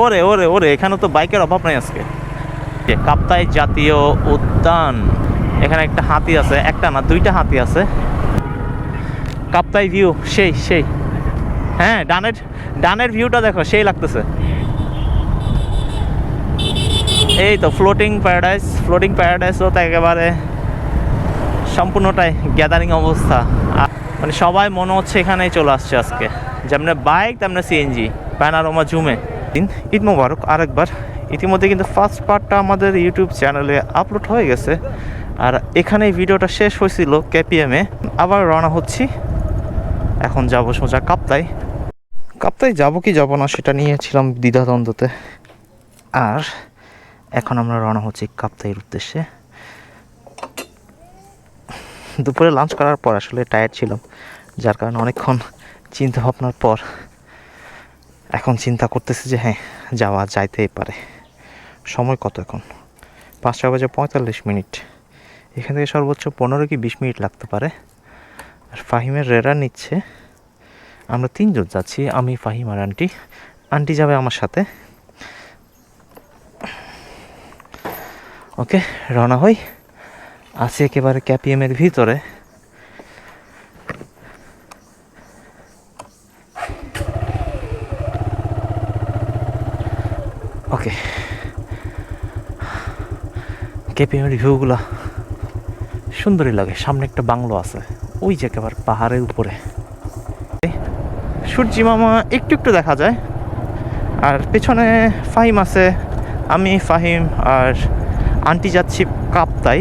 ওরে ওরে ওরে, এখানে তো বাইকের অভাব নাই আজকে। কাপ্তাই জাতীয় উদ্যান। এখানে একটা হাতি আছে, একটা না, দুইটা হাতি আছে। কাপ্তাই ভিউ সেই সেই। হ্যাঁ ডানের ডানের ভিউটা দেখো, সেই লাগতেছে। এই তো ফ্লোটিং প্যারাডাইস ফ্লোটিং প্যারাডাইসও তো একেবারে সম্পূর্ণটাই গ্যাদারিং অবস্থা। মানে সবাই মনে হচ্ছে এখানেই চলে আসছে আজকে। যেমন বাইক তেমনি সিএনজি প্যানারোমা জুমে ঈদ মোবারক আরেকবার। ইতিমধ্যে কিন্তু ফার্স্ট পার্টটা আমাদের ইউটিউব চ্যানেলে আপলোড হয়ে গেছে। আর এখানে ভিডিওটা শেষ হয়েছিল কেপিএমে আবার রওনা হচ্ছি। এখন যাব সোজা কাপ্তাই। কাপ্তাই যাব কি যাব না সেটা নিয়েছিলাম দ্বিধাদ্বন্দ্বতে। আর এখন আমরা রওনা হচ্ছি কাপ্তাইয়ের উদ্দেশ্যে। দুপুরে লাঞ্চ করার পর আসলে টায়ার্ড ছিলাম, যার কারণে অনেকক্ষণ চিন্তা ভাবনার পর এখন চিন্তা করতেছি যে হ্যাঁ যাওয়া যাইতেই পারে। সময় কত এখন? পাঁচটা বাজে পঁয়তাল্লিশ মিনিট। এখান থেকে সর্বোচ্চ পনেরো কি বিশ মিনিট লাগতে পারে। আর ফাহিমের রেরা নিচ্ছে। আমরা তিনজন যাচ্ছি, আমি, ফাহিম আর আন্টি। আন্টি যাবে আমার সাথে। ওকে, রওনা হই। আছি একেবারে ক্যাপিএমের ভিতরে ওকে কেপিএমের ভিউগুলা সুন্দরই লাগে। সামনে একটা বাংলো আছে, ওই যে একেবারে পাহাড়ের উপরে। সূর্যি মামা একটু একটু দেখা যায়, আর পেছনে ফাহিম আছে, আমি ফাহিম আর আন্টি যাচ্ছি কাপ্তাই।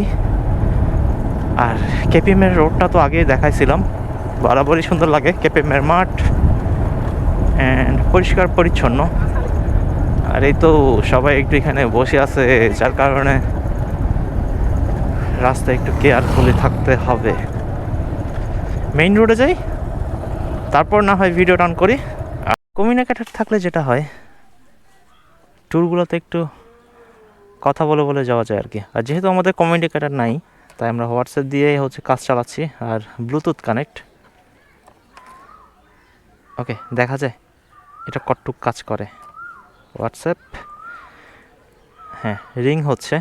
আর কেপিএমের রোডটা তো আগে দেখাইছিলাম, বরাবরই সুন্দর লাগে কেপিএমের মাঠ অ্যান্ড পরিষ্কার পরিচ্ছন্ন। আর এই তো সবাই একটু এখানে বসে আছে, যার কারণে রাস্তায় একটু কেয়ারফুলি থাকতে হবে। মেইন রোডে যাই, তারপর না হয় ভিডিও টান করি। কমিউনিকেটার থাকলে যেটা হয় ট্যুরগুলোতে একটু কথা বলে বলে যাওয়া যায় আর কি। আর যেহেতু আমাদের কমিউনিকেটার নাই, তাই আমরা হোয়াটসঅ্যাপ দিয়ে হচ্ছে কাজ চালাচ্ছি আর ব্লুটুথ কানেক্ট ওকে দেখা যায় এটা কটটুক কাজ করে। হোয়াটসঅ্যাপ হ্যাঁ রিং হচ্ছে।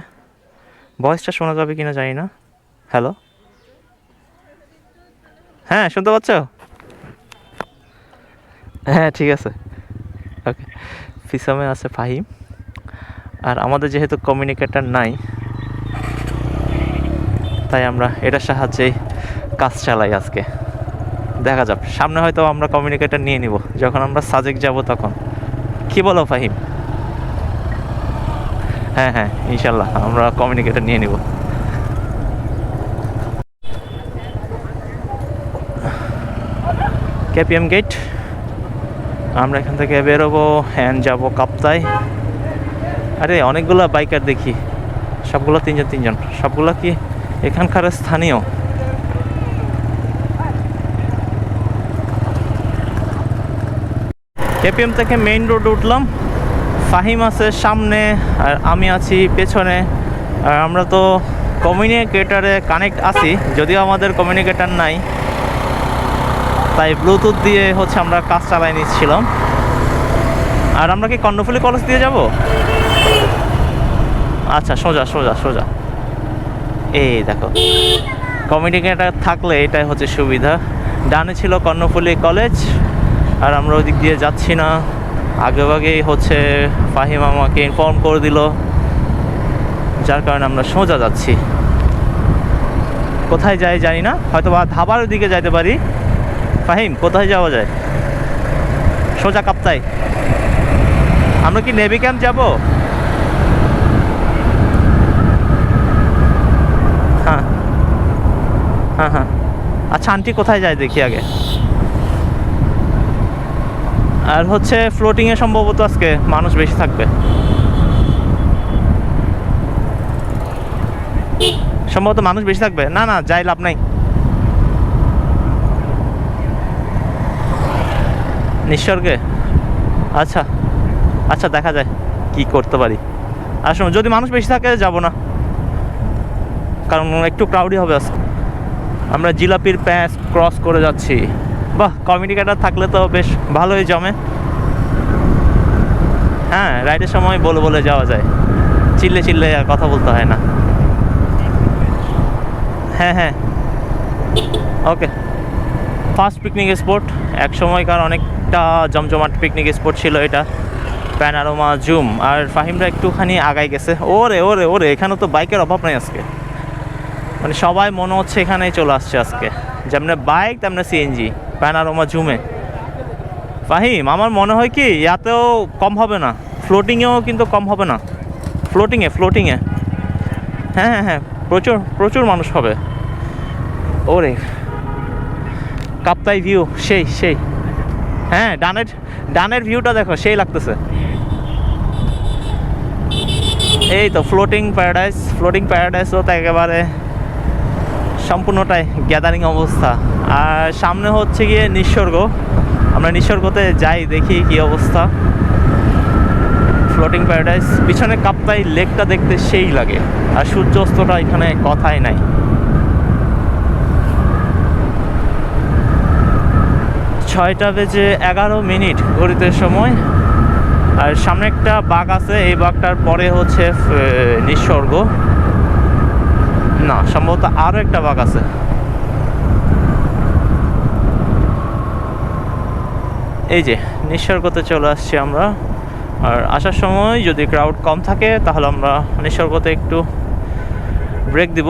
ভয়েসটা শোনা যাবে কিনা জানি না। হ্যালো হ্যাঁ শুনতে পাচ্ছ? হ্যাঁ ঠিক আছে। ওকে ফিসামে আছে ফাহিম। আর আমাদের যেহেতু কমিউনিকেটার নাই, তাই আমরা এটার সাহায্যেই কাজ চালাই আজকে। দেখা যাক, সামনে হয়তো আমরা কমিউনিকেটার নিয়ে নিব। যখন আমরা সাজেক যাব তখন। কি বলো ফাহিম? হ্যাঁ হ্যাঁ ইনশাল্লাহ, আমরা কমিউনিকেটার নিয়ে নিব। কেপিএম গেট আমরা এখান থেকে বেরোবো হ্যান্ড যাব কাপ্তাই। আরে, অনেকগুলো বাইকার দেখি, সবগুলো তিনজন তিনজন, সবগুলো কি এখানকার স্থানীয়? কেপিএম থেকে মেইন রোড উঠলাম। ফাহিম আছে সামনে, আর আমি আছি পেছনে। আর আমরা তো কমিউনিকেটারে কানেক্ট আছি, যদিও আমাদের কমিউনিকেটার নাই। তাই ব্লুটুথ দিয়ে হচ্ছে আমরা কাজ চালাই নিচ্ছিলাম। আর আমরা কি কর্ণফুলি কলেজ দিয়ে যাব? আচ্ছা সোজা সোজা সোজা। এই দেখো কমিউনিকেটার থাকলে এটাই হচ্ছে সুবিধা। ডানে ছিল কর্ণফুলি কলেজ আর আমরা ওই দিক দিয়ে যাচ্ছি না। আগে আগেই হচ্ছে ফাহিম আমাকে ইনফর্ম করে দিল, যার কারণে আমরা সোজা যাচ্ছি। কোথায় যাই জানি না হয়তো বা ধাবার দিকে যাইতে পারি। ফাহিম, কোথায় যাওয়া যায়? সোজা কাপ্তাই। আমরা কি নেভি ক্যাম্প যাব? হ্যাঁ। হ্যাঁ হ্যাঁ। আচ্ছা আন্টি কোথায় যায় দেখি আগে? আর হচ্ছে ফ্লোটিংয়ে সম্ভবত আজকে মানুষ বেশি থাকবে। সম্ভবত মানুষ বেশি থাকবে। না না, যাই, লাভ নাই। নিঃস্বর্গে? আচ্ছা আচ্ছা দেখা যায় কি করতে পারি। আর শোনো যদি মানুষ বেশি থাকে, যাব না। কারণ একটু ক্রাউডি হবে আজকে। আমরা জিলাপির প্যাঁচ ক্রস করে যাচ্ছি। বাহ কমিউনিকেটার থাকলে তো বেশ ভালোই জমে। হ্যাঁ রাইডের সময় বলে বলে যাওয়া যায়। চিল্লে চিল্লে আর কথা বলতে হয় না। হ্যাঁ হ্যাঁ। ওকে ফার্স্ট পিকনিক স্পট এক সময়কার অনেকটা জমজমাট পিকনিক স্পট ছিল এটা। প্যানারোমা জুম আর ফাহিমরা একটুখানি আগাই গেছে। ওরে ওরে ওরে, এখানে তো বাইকের অভাব নেই আজকে। মানে সবাই মনে হচ্ছে এখানেই চলে আসছে আজকে। যেমনি বাইক তেমনি সিএনজি প্যানারোমা জুমে ফাহিম, আমার মনে হয় কি, ইয়াতেও কম হবে না। ফ্লোটিংয়েও কিন্তু কম হবে না। ফ্লোটিংয়ে ফ্লোটিংয়ে হ্যাঁ হ্যাঁ হ্যাঁ প্রচুর প্রচুর মানুষ হবে। ওরে, কাপ্তাই ভিউ সেই সেই। হ্যাঁ ডানের ডানের ভিউটা দেখো, সেই লাগতেছে। এই তো ফ্লোটিং প্যারাডাইস ফ্লোটিং প্যারাডাইসও তো একেবারে সম্পূর্ণটাই গ্যাদারিং অবস্থা। আর সামনে হচ্ছে গিয়ে নিঃস্বর্গ আমরা নিঃস্বর্গতে যাই দেখি কি অবস্থা। ফ্লোটিং প্যারাডাইস পিছনে কাপ্তাই লেকটা দেখতে সেই লাগে। আর সূর্যাস্তটা এখানে কথাই নাই। ছয়টা বেজে এগারো মিনিট ঘড়িতে সময়। আর সামনে একটা বাঘ আছে এই বাঘটার পরে হচ্ছে আহ, নিঃস্বর্গ না, সম্ভবত আরও একটা বাঘ আছে। এই যে নিঃস্বর্গতে চলে আসছি আমরা। আর আসার সময় যদি ক্রাউড কম থাকে, তাহলে আমরা নিঃসর্গতে একটু ব্রেক দিব।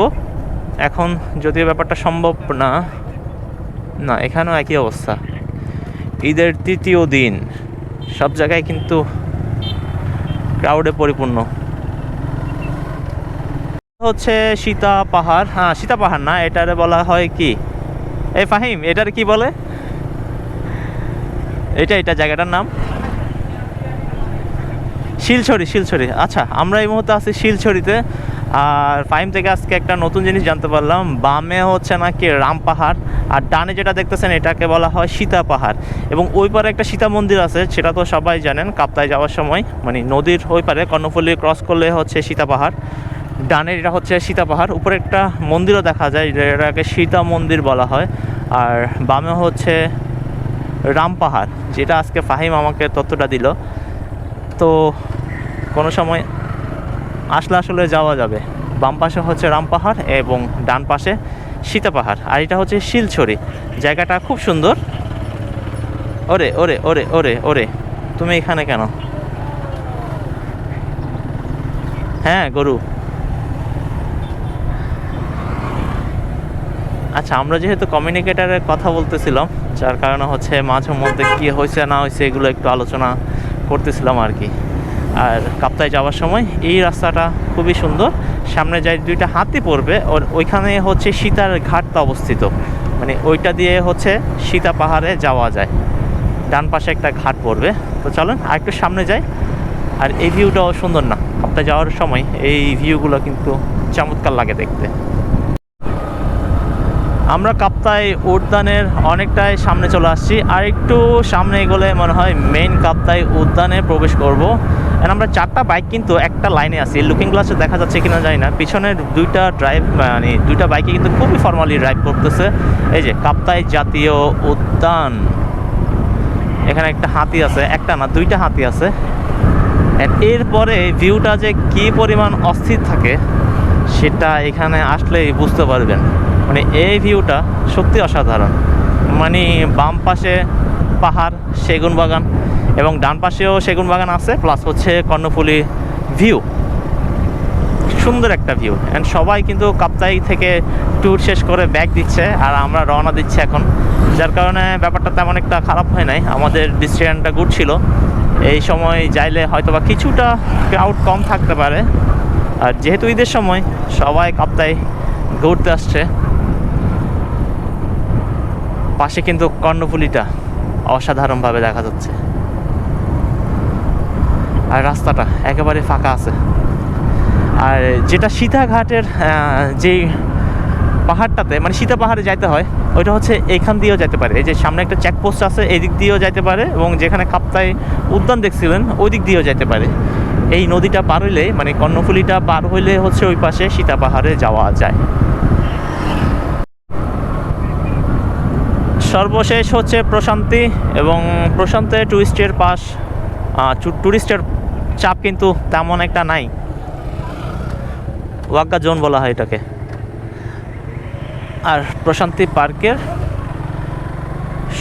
এখন যদিও ব্যাপারটা সম্ভব না না, এখানেও একই অবস্থা। ঈদের তৃতীয় দিন, সব জায়গায় কিন্তু ক্রাউডে পরিপূর্ণ। হচ্ছে সীতা পাহাড়। হ্যাঁ সীতা পাহাড় না, এটারে বলা হয় কি? এই ফাহিম, এটার কি বলে? এটা এটা জায়গাটার নাম? শিলছড়ি শিলছড়ি। আচ্ছা আমরা এই মুহূর্তে আছি শিলছড়িতে। আর ফাইম থেকে আজকে একটা নতুন জিনিস জানতে পারলাম। বামে হচ্ছে নাকি রাম পাহাড়, আর ডানে যেটা দেখতেছেন, এটাকে বলা হয় সীতা পাহাড়। এবং ওই পারে একটা সীতা মন্দির আছে, সেটা তো সবাই জানেন, কাপ্তায় যাওয়ার সময়। মানে নদীর ওই পারে কর্ণফুলি ক্রস করলে হচ্ছে সীতা পাহাড়। ডানের এটা হচ্ছে সীতা পাহাড়, উপরে একটা মন্দিরও দেখা যায় যেটাকে সীতা মন্দির বলা হয়, আর বামে হচ্ছে রাম পাহাড়, যেটা আজকে ফাহিম আমাকে তথ্যটা দিল। তো কোনো সময় আসলে আসলে যাওয়া যাবে। বাম পাশে হচ্ছে রাম পাহাড় এবং ডান পাশে সীতা পাহাড়, আর এটা হচ্ছে শিলছড়ি। জায়গাটা খুব সুন্দর। ওরে ওরে ওরে ওরে ওরে, তুমি এখানে কেন? হ্যাঁ গরু। আচ্ছা আমরা যেহেতু কমিউনিকেটারের কথা বলতেছিলাম, যার কারণে হচ্ছে মাঝে মধ্যে কী হয়েছে না হয়েছে এগুলো একটু আলোচনা করতেছিলাম আর কি। আর কাপ্তায় যাওয়ার সময় এই রাস্তাটা খুবই সুন্দর, সামনে যাই দুইটা হাতি পড়বে, ওর ওইখানে হচ্ছে সীতার ঘাটটা অবস্থিত। মানে ওইটা দিয়ে হচ্ছে সীতা পাহাড়ে যাওয়া যায়। ডান পাশে একটা ঘাট পড়বে। তো চলেন আর একটু সামনে যাই। আর এই ভিউটাও সুন্দর না। কাপ্তায় যাওয়ার সময় এই ভিউগুলো কিন্তু চমৎকার লাগে দেখতে। আমরা কাপ্তাই উদ্যানের অনেকটাই সামনে চলে আসছি। আর একটু সামনে এগোলে মনে হয় মেইন কাপ্তাই উদ্যানে প্রবেশ করব। আর আমরা চারটা বাইক কিন্তু একটা লাইনে আছি। লুকিং গ্লাসে দেখা যাচ্ছে কিনা জানি না। পিছনের দুইটা ড্রাইভ মানে দুইটা বাইকে কিন্তু খুবই ফর্মালি ড্রাইভ করতেছে। এই যে কাপ্তাই জাতীয় উদ্যান। এখানে একটা হাতি আছে। একটা না, দুইটা হাতি আছে। এরপরে ভিউটা যে কী পরিমাণ অস্থির থাকে, সেটা এখানে আসলেই বুঝতে পারবেন। মানে এই ভিউটা সত্যি অসাধারণ। মানে বাম পাশে পাহাড়, সেগুন বাগান এবং ডান পাশেও সেগুন বাগান আছে প্লাস হচ্ছে কর্ণফুলি ভিউ সুন্দর একটা ভিউ অ্যান্ড সবাই কিন্তু কাপ্তাই থেকে ট্যুর শেষ করে ব্যাগ দিচ্ছে আর আমরা রওনা দিচ্ছি এখন। যার কারণে ব্যাপারটা তেমন একটা খারাপ হয় নাই। আমাদের ডিসিশনটা গুড ছিল। এই সময় যাইলে হয়তো বা কিছুটা ক্রাউড কম থাকতে পারে। আর যেহেতু ঈদের সময়, সবাই কাপ্তাই ঘুরতে আসছে। পাশে কিন্তু কর্ণফুলিটা অসাধারণভাবে দেখা যাচ্ছে। আর রাস্তাটা একেবারে ফাঁকা আছে। আর যেটা সীতাঘাটের যেই পাহাড়টাতে মানে সীতা পাহাড়ে যাইতে হয়, ওইটা হচ্ছে এখান দিয়েও যেতে পারে। এই যে সামনে একটা চেকপোস্ট আছে এই দিক দিয়েও যাইতে পারে এবং যেখানে কাপ্তাই উদ্যান দেখছিলেন ওই দিক দিয়েও যেতে পারে। এই নদীটা পার হইলে মানে কর্ণফুলিটা পার হইলে হচ্ছে ওই পাশে সীতা পাহাড়ে যাওয়া যায়। সর্বশেষ হচ্ছে প্রশান্তি এবং প্রশান্তে টুরিস্টের পাস টুরিস্টের চাপ কিন্তু তেমন একটা নাই। ওয়াক্কা জোন বলা হয় এটাকে। আর প্রশান্তি পার্কের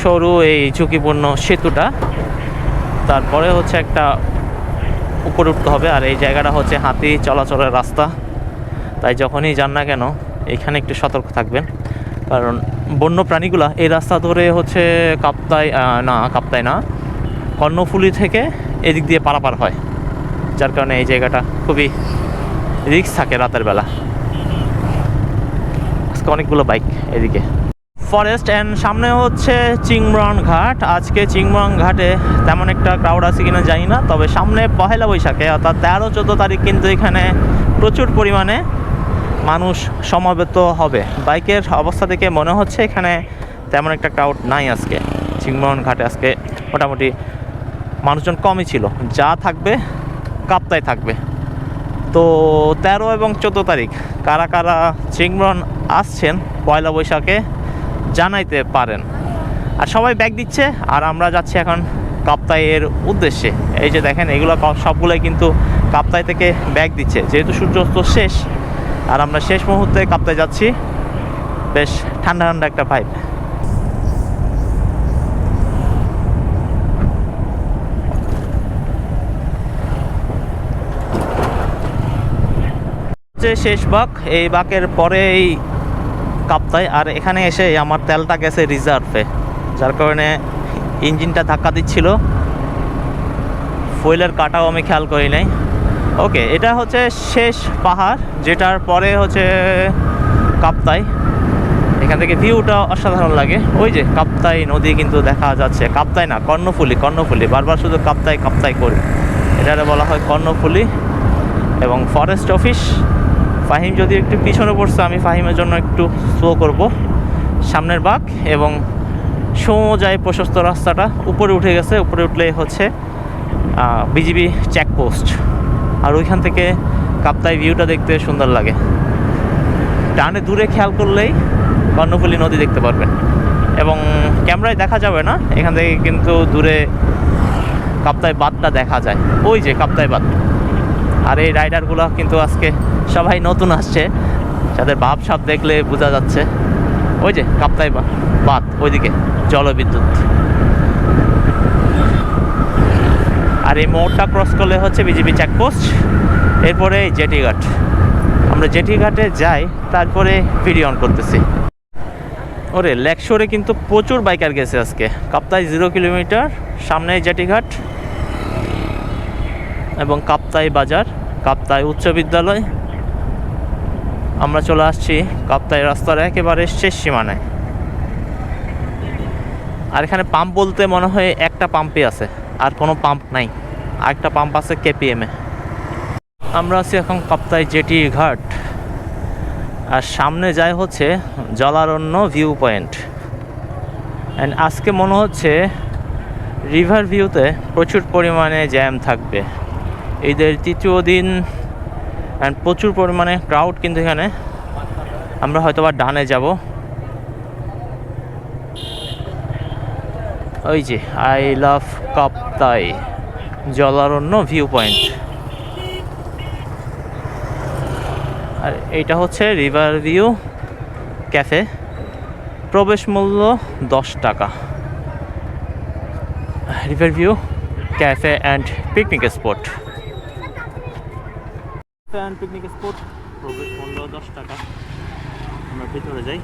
সরু এই ঝুঁকিপূর্ণ সেতুটা, তারপরে হচ্ছে একটা উপরে উঠতে হবে, আর এই জায়গাটা হচ্ছে হাতি চলাচলের রাস্তা। তাই যখনই যান না কেন, এখানে একটু সতর্ক থাকবেন। কারণ বন্য প্রাণীগুলা এই রাস্তা ধরে হচ্ছে কাপ্তাই আহ, না কাপ্তাই না কর্ণফুলি থেকে এদিক দিয়ে পারাপার হয় যার কারণে এই জায়গাটা খুবই রিস্ক থাকে রাতের বেলা। আজকে অনেকগুলো বাইক এদিকে। ফরেস্ট অ্যান্ড সামনে হচ্ছে চিংমরন ঘাট। আজকে চিংমরন ঘাটে তেমন একটা ক্রাউড আছে কিনা জানি না তবে সামনে পহেলা বৈশাখে অর্থাৎ তেরো চোদ্দ তারিখ কিন্তু এখানে প্রচুর পরিমাণে মানুষ সমাবেত হবে। বাইকের অবস্থা দেখে মনে হচ্ছে এখানে তেমন একটা ক্রাউড নাই আজকে। চিংমরন ঘাটে আজকে মোটামুটি মানুষজন কমই ছিল। যা থাকবে কাপ্তায় থাকবে। তো তেরো এবং চোদ্দ তারিখ কারা কারা চিংমরন আসছেন পয়লা বৈশাখে জানাইতে পারেন। আর সবাই ব্যাগ দিচ্ছে, আর আমরা যাচ্ছি এখন কাপ্তাইয়ের উদ্দেশ্যে। এই যে দেখেন, এগুলো সবগুলোই কিন্তু কাপ্তাই থেকে ব্যাগ দিচ্ছে। যেহেতু সূর্যাস্ত শেষ আর আমরা শেষ মুহূর্তে কাঁপতে যাচ্ছি। বেশ ঠান্ডা ঠান্ডা একটা পাইপ হচ্ছে শেষ বাক এই বাকের পরেই কাপ্তায় আর এখানে এসে আমার তেলটা গেছে রিজার্ভে যার কারণে ইঞ্জিনটা ধাক্কা দিচ্ছিল। ফুয়েলের কাটাও আমি খেয়াল করি নাই। ওকে, এটা হচ্ছে শেষ পাহাড়, যেটার পরে হচ্ছে কাপ্তাই। এখান থেকে ভিউটা অসাধারণ লাগে। ওই যে কাপ্তাই নদী কিন্তু দেখা যাচ্ছে। কাপ্তাই না, কর্ণফুলি কর্ণফুলি। বারবার শুধু কাপ্তাই কাপ্তাই করি। এটারে বলা হয় কর্ণফুলি এবং ফরেস্ট অফিস ফাহিম যদি একটু পিছনে পড়ছে, আমি ফাহিমের জন্য একটু স্লো করব। সামনের বাঘ এবং সোজায় প্রশস্ত রাস্তাটা উপরে উঠে গেছে। উপরে উঠলে হচ্ছে বিজিবি চেকপোস্ট আর ওইখান থেকে কাপ্তাই ভিউটা দেখতে সুন্দর লাগে। ডানে দূরে খেয়াল করলেই কর্ণফুলী নদী দেখতে পারবেন। এবং ক্যামেরায় দেখা যাবে না, এখান থেকে কিন্তু দূরে কাপ্তাই বাঁধটা দেখা যায়। ওই যে কাপ্তাই বাঁধ। আর এই রাইডারগুলো কিন্তু আজকে সবাই নতুন আসছে, যাদের ভাব সাপ দেখলে বোঝা যাচ্ছে। ওই যে কাপ্তাই বাঁধ, ওইদিকে জলবিদ্যুৎ। আর এই মোড়টা ক্রস করলে হচ্ছে বিজিবি চেকপোস্ট এরপরে জেটি ঘাট। আমরা জেটি ঘাটে যাই, তারপরে ভিডিও অন করতেছি। ওরে লেকশোরে কিন্তু প্রচুর বাইকার গেছে আজকে। কাপ্তাই জিরো কিলোমিটার সামনে জেটি ঘাট এবং কাপ্তাই বাজার কাপ্তাই উচ্চ বিদ্যালয়। আমরা চলে আসছি কাপ্তাই রাস্তার একেবারে শেষ সীমানায়। আর এখানে পাম্প বলতে মনে হয় একটা পাম্পই আছে। আর কোনো পাম্প নাই। আরেকটা পাম্প আছে কেপিএমে আমরা আছি এখন কাপ্তাই জেটি ঘাট। আর সামনে যায় হচ্ছে জলারণ্য ভিউ পয়েন্ট অ্যান্ড আজকে মনে হচ্ছে রিভার ভিউতে প্রচুর পরিমাণে জ্যাম থাকবে। ঈদের তৃতীয় দিন অ্যান্ড প্রচুর পরিমাণে ক্রাউড কিন্তু এখানে। আমরা হয়তো বা ডানে যাব। ওই যে I love Kaptai Jolaronno view point আর এইটা হচ্ছে রিভার ভিউ ক্যাফে প্রবেশ মূল্য দশ টাকা। River view cafe and picnic spot and picnic spot প্রবেশ মূল্য দশ টাকা। আমরা ভিতরে যাই।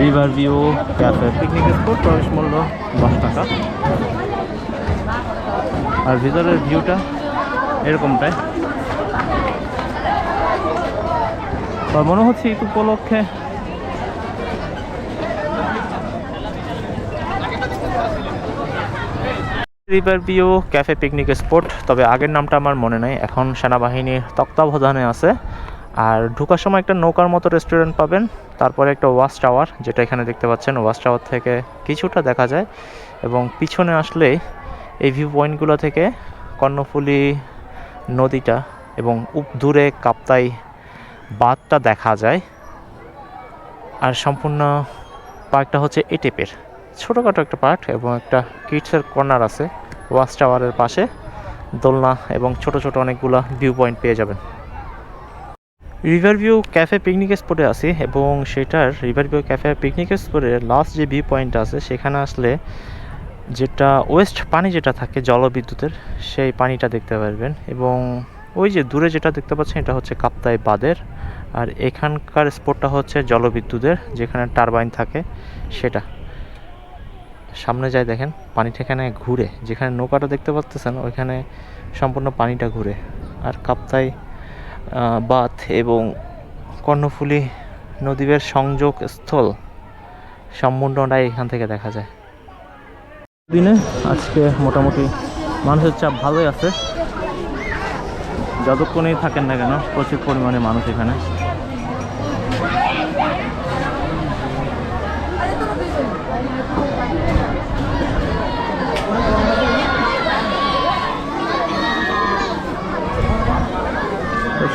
River view cafe picnic spot প্রবেশ মূল্য দশ টাকা। আর ভিতরের ভিউটা এরকমটাই। বা মনে হচ্ছে ঈদ উপলক্ষে river view, cafe, picnic spot তবে আগের নামটা আমার মনে নেই। এখন সেনাবাহিনীর তত্ত্বাবধানে আছে। আর ঢোকার সময় একটা নৌকার মতো রেস্টুরেন্ট পাবেন, তারপরে একটা ওয়াশ টাওয়ার, যেটা এখানে দেখতে পাচ্ছেন। ওয়াশ টাওয়ার থেকে কিছুটা দেখা যায় এবং পিছনে আসলে এই ভিউ পয়েন্টগুলো থেকে কর্ণফুলী নদীটা এবং উপ দূরে কাপ্তাই বাঁধটা দেখা যায়। আর সম্পূর্ণ পার্কটা হচ্ছে এ টেপের ছোটোখাটো একটা পার্ক এবং একটা কিডসের কর্নার আছে, ওয়াচ টাওয়ারের পাশে। দোলনা এবং ছোট ছোট অনেকগুলা ভিউ পয়েন্ট পেয়ে যাবেন। রিভার ভিউ ক্যাফে পিকনিক স্পটে আছি এবং সেটার রিভার ভিউ ক্যাফে পিকনিক স্পটের লাস্ট যে ভিউ পয়েন্ট আছে, সেখানে আসলে যেটা ওয়েস্ট পানি যেটা থাকে জলবিদ্যুতের, সেই পানিটা দেখতে পারবেন। এবং ওই যে দূরে যেটা দেখতে পাচ্ছেন, এটা হচ্ছে কাপ্তাই বাঁধের। আর এখানকার স্পটটা হচ্ছে জলবিদ্যুতের, যেখানে টারবাইন থাকে, সেটা। সামনে যায় দেখেন পানিটা এখানে ঘুরে। যেখানে নৌকাটা দেখতে পাচ্তেছেন, ওইখানে সম্পূর্ণ পানিটা ঘুরে। আর কাপ্তাই বাঁধ এবং কর্ণফুলী সংযোগ স্থল সম্পূর্ণটাই এখান থেকে দেখা যায়। দিনে আজকে মোটামুটি মানুষের চাপ ভালোই আছে। যতক্ষণই থাকেন না কেন, প্রচুর পরিমাণে মানুষ এখানে।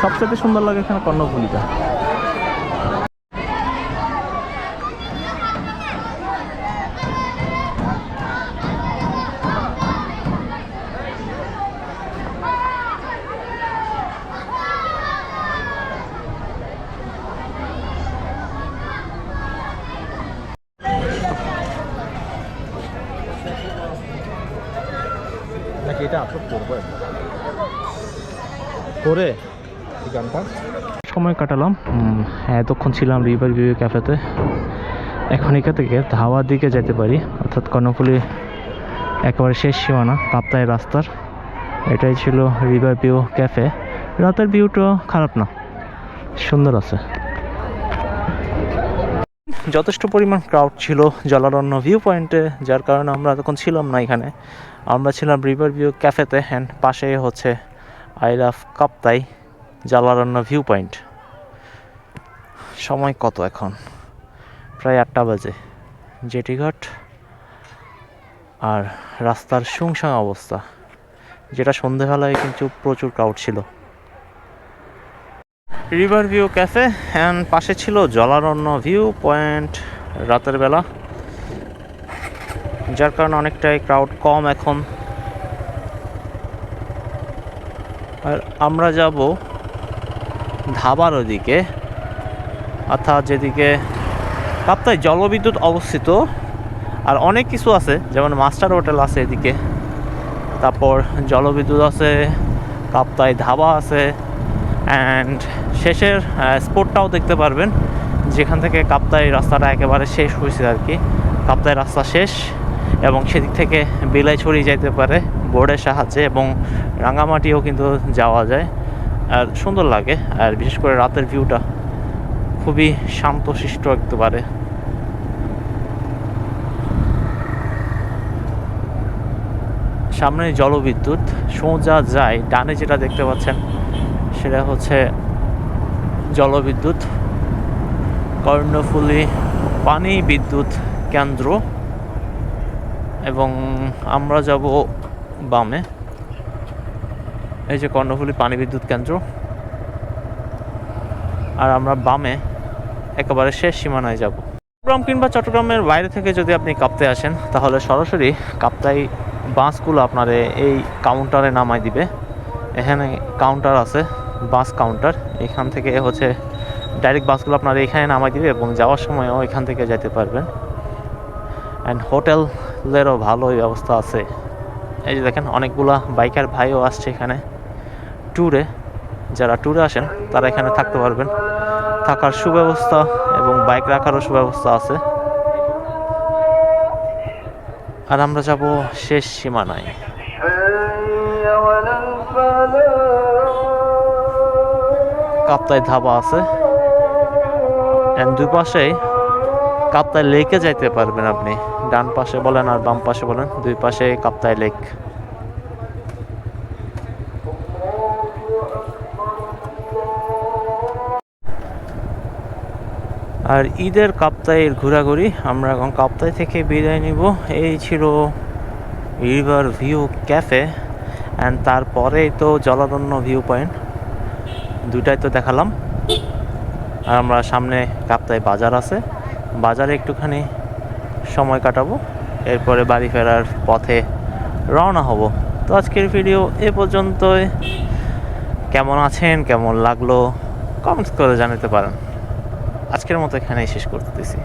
সবচেয়ে সুন্দর লাগে এখানে কর্ণফুলিটা। এটা আপলোড করব করে এই গানটা। সময় কাটালাম। এতক্ষণ ছিলাম রিভার ভিউ ক্যাফেতে এখন এখান থেকে ধাওয়ার দিকে যেতে পারি। অর্থাৎ কর্ণফুলি একেবারে শেষ সীমানা কাপ্তাই রাস্তার। এটাই ছিল রিভার ভিউ ক্যাফে রাতের ভিউটা খারাপ না, সুন্দর আছে। যথেষ্ট পরিমাণ ক্রাউড ছিল জলারণ্য ভিউ পয়েন্টে যার কারণে আমরা তখন ছিলাম না এখানে। আমরা ছিলাম রিভার ভিউ ক্যাফেতে অ্যান্ড পাশে হচ্ছে I love Kaptai Jolaronno view point সময় কত এখন? প্রায় আটটা বাজে। জেটিঘাট আর রাস্তার শুংসাং অবস্থা। যেটা সন্ধেবেলায় কিন্তু প্রচুর ক্রাউড ছিল। রিভার ভিউ ক্যাফে অ্যান্ড পাশে ছিল জলারণ্য ভিউ পয়েন্ট রাতের বেলা। যার কারণে অনেকটাই ক্রাউড কম এখন। আর আমরা যাব ধাবার ওদিকে, অর্থাৎ যেদিকে কাপ্তায় জলবিদ্যুৎ অবস্থিত। আর অনেক কিছু আছে, যেমন মাস্টার হোটেল আছে এদিকে, তারপর জলবিদ্যুৎ আছে কাপ্তায় ধাবা আছে অ্যান্ড শেষের স্পোর্টটাও দেখতে পারবেন, যেখান থেকে কাপ্তাই রাস্তাটা একেবারে শেষ হয়েছে আর কি। কাপ্তাই রাস্তা শেষ। এবং সেদিক থেকে বিলাই ছড়িয়ে যাইতে পারে বোর্ডের সাহায্যে এবং রাঙামাটিও কিন্তু যাওয়া যায়। আর সুন্দর লাগে, আর বিশেষ করে রাতের ভিউটা খুবই শান্তশিষ্ট একেবারে। সামনে জলবিদ্যুৎ, সোজা যায়, ডানে যেটা দেখতে পাচ্ছেন সেটা হচ্ছে জলবিদ্যুৎ। কর্ণফুলী পানি বিদ্যুৎ কেন্দ্র। এবং আমরা যাব বামে। এই যে কর্ণফুলী পানি বিদ্যুৎ কেন্দ্র। আর আমরা বামে একেবারে শেষ সীমানায় যাব। চট্টগ্রাম কিংবা চট্টগ্রামের বাইরে থেকে যদি আপনি কাপ্তে আসেন, তাহলে সরাসরি কাপ্তাই বাসগুলো আপনার এই কাউন্টারে নামাই দিবে। এখানে কাউন্টার আছে, বাস কাউন্টার। এখান থেকে হচ্ছে ডাইরেক্ট বাসগুলো আপনার এখানে নামাই দিবে এবং যাওয়ার সময়ও এখান থেকে যেতে পারবেন। অ্যান্ড ওদেরও ভালোই ব্যবস্থা আছে। এই যে দেখেন, অনেকগুলা বাইকার ভাইও আসছে এখানে ট্যুরে। যারা ট্যুরে আসেন, তারা এখানে থাকতে পারবেন। থাকার সুব্যবস্থা এবং বাইক রাখারও সুব্যবস্থা আছে। আর আমরা যাব শেষ সীমানায়। কাপ্তায় ধাবা আছে। দুপাশে কাপ্তায় লেকে যাইতে পারবেন আপনি। ডান পাশে বলেন আর বাম পাশে বলেন। দুই পাশে কাপ্তায় লেক আর ঈদের কাপ্তাইয়ের ঘোরাঘুরি, আমরা এখন কাপ্তাই থেকে বিদায় নিব। এই ছিল রিভার ভিউ ক্যাফে অ্যান্ড তারপরেই তো জলারণ্য ভিউ পয়েন্ট। দুইটাই তো দেখালাম। আর আমরা সামনে কাপ্তাই বাজার আছে। বাজারে একটুখানি সময় কাটাবো। এরপরে বাড়ি ফেরার পথে রওনা হব। তো আজকের ভিডিও এ পর্যন্তই। কেমন আছেন? কেমন লাগল? কমেন্টস করে জানাতে পারেন। আজকের মতো এখানেই শেষ করতেছি।